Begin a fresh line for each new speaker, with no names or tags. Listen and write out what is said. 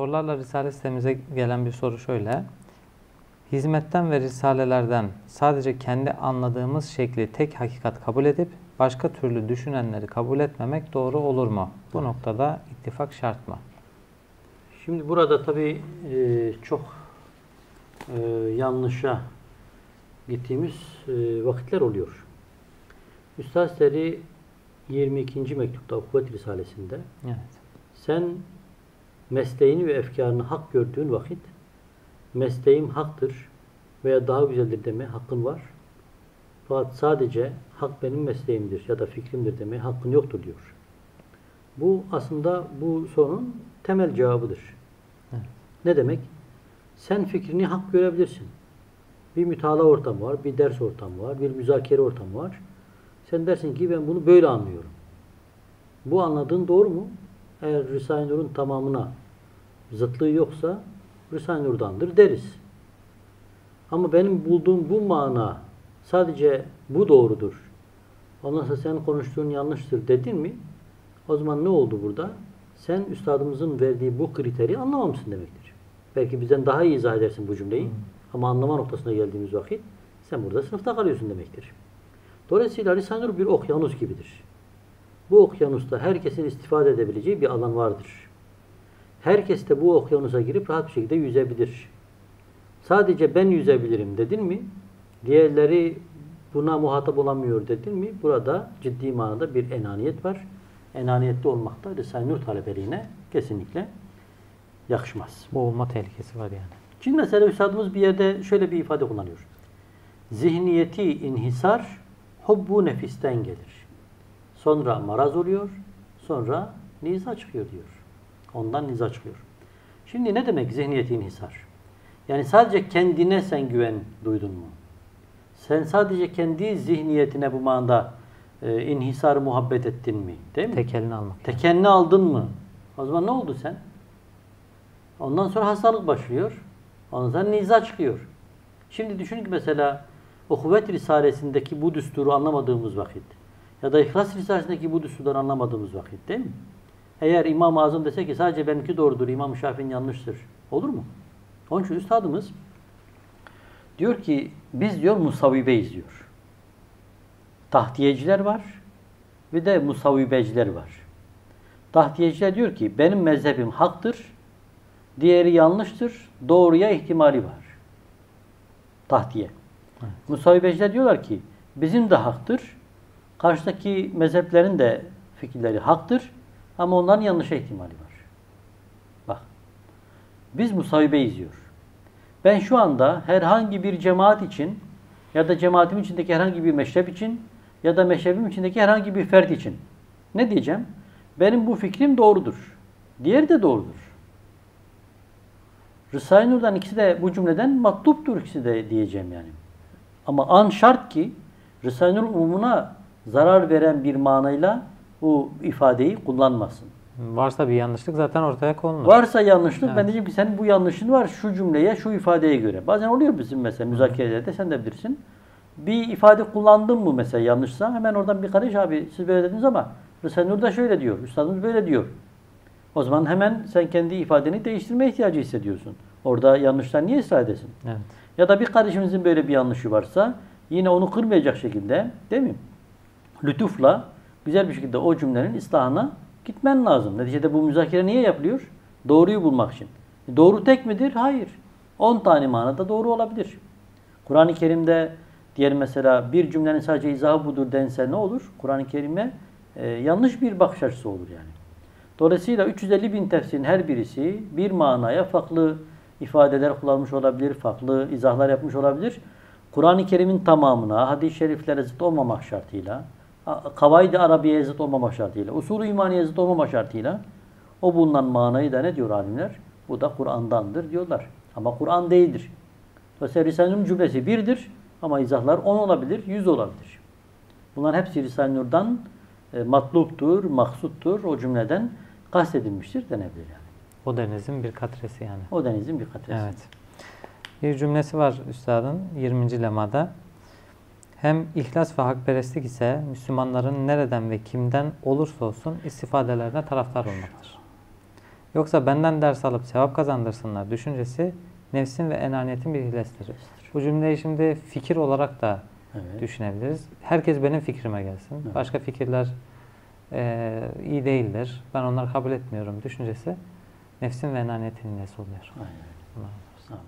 Sorularla Risale sitemize gelen bir soru şöyle. Hizmetten ve risalelerden sadece kendi anladığımız şekli tek hakikat kabul edip başka türlü düşünenleri kabul etmemek doğru olur mu? Bu noktada ittifak şart mı?
Şimdi burada tabii e, çok e, yanlışa gittiğimiz e, vakitler oluyor. Üstad Seri 22. mektupta Ukvet Risalesi'nde
Evet.
sen mesleğini ve efkarını hak gördüğün vakit mesleğim haktır veya daha güzeldir demeye hakkın var. Fakat sadece hak benim mesleğimdir ya da fikrimdir demeye hakkın yoktur diyor. Bu aslında bu sorunun temel cevabıdır.
Evet.
Ne demek? Sen fikrini hak görebilirsin. Bir mütalaa ortamı var, bir ders ortamı var, bir müzakere ortamı var. Sen dersin ki ben bunu böyle anlıyorum. Bu anladığın doğru mu? Eğer Risale-i Nur'un tamamına zıtlığı yoksa Risale-i Nur'dandır deriz. Ama benim bulduğum bu mana sadece bu doğrudur. Ondan sonra senin konuştuğun yanlıştır dedin mi? O zaman ne oldu burada? Sen üstadımızın verdiği bu kriteri anlamamışsın demektir. Belki bizden daha iyi izah edersin bu cümleyi. Ama anlama noktasına geldiğimiz vakit sen burada sınıfta kalıyorsun demektir. Dolayısıyla Risale-i Nur bir okyanus gibidir. Bu okyanusta herkesin istifade edebileceği bir alan vardır. Herkes de bu okyanusa girip rahat bir şekilde yüzebilir. Sadece ben yüzebilirim dedin mi? Diğerleri buna muhatap olamıyor dedin mi? Burada ciddi manada bir enaniyet var. Enaniyetli olmak da Risale-i Nur talebeliğine kesinlikle yakışmaz.
Boğulma tehlikesi var yani.
Şimdi mesela Üstadımız bir yerde şöyle bir ifade kullanıyor. Zihniyeti inhisar hubbu nefisten gelir. Sonra maraz oluyor, sonra niza çıkıyor diyor. Ondan niza çıkıyor. Şimdi ne demek zihniyeti inhisar? Yani sadece kendine sen güven duydun mu? Sen sadece kendi zihniyetine bu manada e, inhisar muhabbet ettin mi? Değil mi?
Tekelini almak.
Tekenni aldın mı? O zaman ne oldu sen? Ondan sonra hastalık başlıyor. Ondan sonra niza çıkıyor. Şimdi düşün ki mesela o kuvvet risalesindeki bu düsturu anlamadığımız vakit ya da İhlas risalesindeki bu düsturları anlamadığımız vakit değil mi? Eğer İmam-ı Azam dese ki sadece benimki doğrudur, İmam Şafii'nin yanlıştır. Olur mu? Onun için üstadımız diyor ki biz diyor musavvibeyiz diyor. Tahtiyeciler var bir de musavvibeciler var. Tahtiyeciler diyor ki benim mezhebim haktır, diğeri yanlıştır, doğruya ihtimali var. Tahtiye.
Evet.
Musavvibeciler diyorlar ki bizim de haktır, karşıdaki mezheplerin de fikirleri haktır ama onların yanlışa ihtimali var. Bak, biz musavvibeyiz diyor. Ben şu anda herhangi bir cemaat için ya da cemaatim içindeki herhangi bir meşrep için ya da meşrebim içindeki herhangi bir fert için ne diyeceğim? Benim bu fikrim doğrudur. Diğeri de doğrudur. Risale-i Nur'dan ikisi de bu cümleden matluptur ikisi de diyeceğim yani. Ama an şart ki Risale-i Nur umumuna zarar veren bir manayla bu ifadeyi kullanmasın.
Varsa bir yanlışlık zaten ortaya konulur.
Varsa yanlışlık ben
Evet.
diyeceğim ki senin bu yanlışın var şu cümleye, şu ifadeye göre. Bazen oluyor bizim mesela müzakerelerde sen de bilirsin. Bir ifade kullandın mı mesela yanlışsa hemen oradan bir karış abi siz böyle dediniz ama Risale-i Nur da şöyle diyor, üstadımız böyle diyor. O zaman hemen sen kendi ifadeni değiştirme ihtiyacı hissediyorsun. Orada yanlıştan niye ısrar edesin?
Evet.
Ya da bir kardeşimizin böyle bir yanlışı varsa yine onu kırmayacak şekilde değil mi? Lütufla güzel bir şekilde o cümlenin ıslahına gitmen lazım. Neticede bu müzakere niye yapılıyor? Doğruyu bulmak için. Doğru tek midir? Hayır. 10 tane manada doğru olabilir. Kur'an-ı Kerim'de diğer mesela bir cümlenin sadece izahı budur dense ne olur? Kur'an-ı Kerim'e e, yanlış bir bakış açısı olur yani. Dolayısıyla 350 bin tefsirin her birisi bir manaya farklı ifadeler kullanmış olabilir, farklı izahlar yapmış olabilir. Kur'an-ı Kerim'in tamamına, hadis-i şeriflere zıt olmamak şartıyla, kavaid-i arabiye zıt olmamak şartıyla, usulü imaniye zıt olmamak şartıyla o bulunan manayı da ne diyor alimler? Bu da Kur'an'dandır diyorlar. Ama Kur'an değildir. Dolayısıyla Risale-i cümlesi birdir ama izahlar 10 olabilir, 100 olabilir. Bunların hepsi Risale-i Nur'dan e, matluptur, maksuttur, o cümleden kastedilmiştir denebilir yani.
O denizin bir katresi yani.
O denizin bir katresi.
Evet. Bir cümlesi var üstadın 20. lemada. Hem ihlas ve hakperestlik ise Müslümanların nereden ve kimden olursa olsun istifadelerine taraftar olmaktır. Yoksa benden ders alıp sevap kazandırsınlar düşüncesi nefsin ve enaniyetin bir hilesidir. Bu cümleyi şimdi fikir olarak da
Evet.
düşünebiliriz. Herkes benim fikrime gelsin.
Evet.
Başka fikirler eee, iyi değildir. Ben onları kabul etmiyorum düşüncesi nefsin ve enaniyetin hilesi oluyor.
Aynen.
Allah